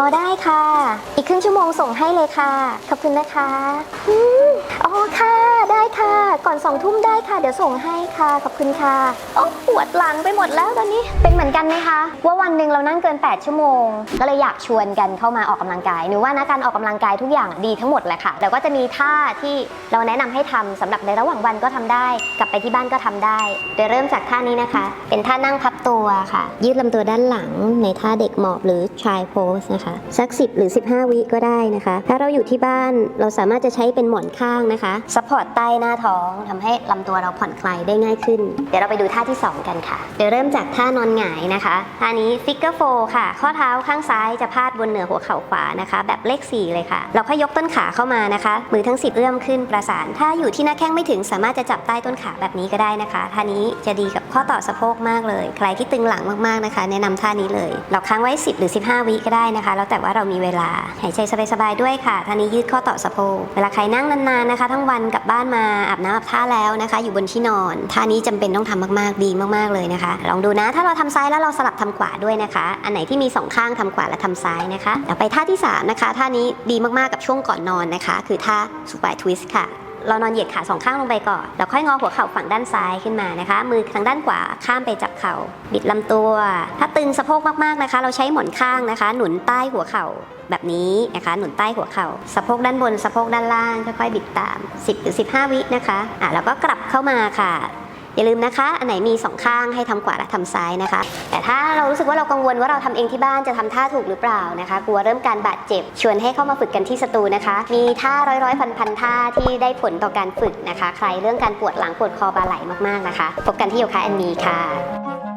อ๋อได้ค่ะ อีกครึ่งชั่วโมงส่งให้เลยค่ะ ขอบคุณนะคะอ๋อค่ะ ค่ะ ก่อนสองทุ่มได้ค่ะ เดี๋ยวส่งให้ค่ะ ขอบคุณค่ะโอ้ปวดหลังไปหมดแล้วตอนนี้ เป็นเหมือนกันไหมคะ ว่าวันหนึ่งเรานั่งเกิน 8 ชั่วโมง ก็เลยอยากชวนกันเข้ามาออกกำลังกาย หนูว่านะการออกกำลังกายทุกอย่างดีทั้งหมดแหละค่ะ แต่ก็จะมีท่าที่เราแนะนำให้ทำสำหรับในระหว่างวันก็ทำได้ กลับไปที่บ้านก็ทำได้เดี๋ยวเริ่มจากท่านี้นะคะ เป็นท่านั่งพับตัวค่ะ ยืดลำตัวด้านหลังในท่าเด็กหมอบหรือ try pose นะคะสัก 10 หรือ 15 วิก็ได้นะคะ ถ้าเราอยู่ที่บ้านเราสามารถจะใช้เป็นหมอนข้างนะคะซัพพอร์ตใต้หน้าท้องทำให้ลำตัวเราผ่อนคลายได้ง่ายขึ้น เดี๋ยวเราไปดูท่าที่ 2 กันค่ะ เดี๋ยวเริ่มจากท่านอนหงายนะคะ ท่านี้ figure four ค่ะ ข้อเท้าข้างซ้ายจะพาดบนเหนือหัวเข่าขวานะคะ แบบเลข 4 เลยค่ะ เราค่อยยกต้นขาเข้ามานะคะ มือทั้ง 10 เอื้อมขึ้นประสาน ถ้าอยู่ที่หน้าแข้งไม่ถึงสามารถจะจับใต้ต้นขาแบบนี้ก็ได้นะคะ ท่านี้จะดีกับข้อต่อสะโพกมากเลย ใครที่ตึงหลังมากๆนะคะ แนะนำท่านี้เลย เราค้างไว้ 10 หรือ 15 วิก็ได้นะคะ แล้วแต่ว่าเรามีเวลา หายใจสบายๆด้วยค่ะ ท่านี้ยืดข้อต่อสะโพก เวลาใครนั่งนานๆนะคะ ทั้งวันกลับบ้านมาอาบน้ำอาบท่าแล้วนะคะ อยู่บนที่นอนท่านี้จำเป็นต้องทำมากๆดีมากๆเลยนะคะ ลองดูนะถ้าเราทำซ้ายแล้วเราสลับทำขวาด้วยนะคะ อันไหนที่มีสองข้างทำขวาและทำซ้ายนะคะเดี๋ยวไปท่าที่สามนะคะท่านี้ดีมากๆกับช่วงก่อนนอนนะคะ คือท่าสุปายทวิสต์ค่ะ เรานอนเหยียดขาสองข้างลงไปก่อน แล้วค่อยงอหัวเข่าฝั่งด้านซ้ายขึ้นมานะคะ มือทางด้านขวาข้ามไปจับเข่า บิดลำตัว ถ้าตึงสะโพกมากๆนะคะ เราใช้หมอนข้างนะคะ หนุนใต้หัวเข่าแบบนี้นะคะหนุนใต้หัวเข่าสะโพกด้านบนสะโพกด้านล่างค่อยๆบิดตาม 10หรือ15 วินะคะอะแล้วก็กลับเข้ามาค่ะ อย่าลืมนะคะ อันไหนมีสองข้างให้ทำขวาและทำซ้ายนะคะ แต่ถ้าเรารู้สึกว่าเรากังวลว่าเราทำเองที่บ้านจะทำท่าถูกหรือเปล่านะคะ กลัวเริ่มการบาดเจ็บ ชวนให้เข้ามาฝึกกันที่สตูนะคะ มีท่าร้อยร้อยพันพันท่าที่ได้ผลต่อการฝึกนะคะ ใครเรื่องการปวดหลังปวดคอบาไหลมากๆนะคะ พบกันที่โยคะแอนมีค่ะ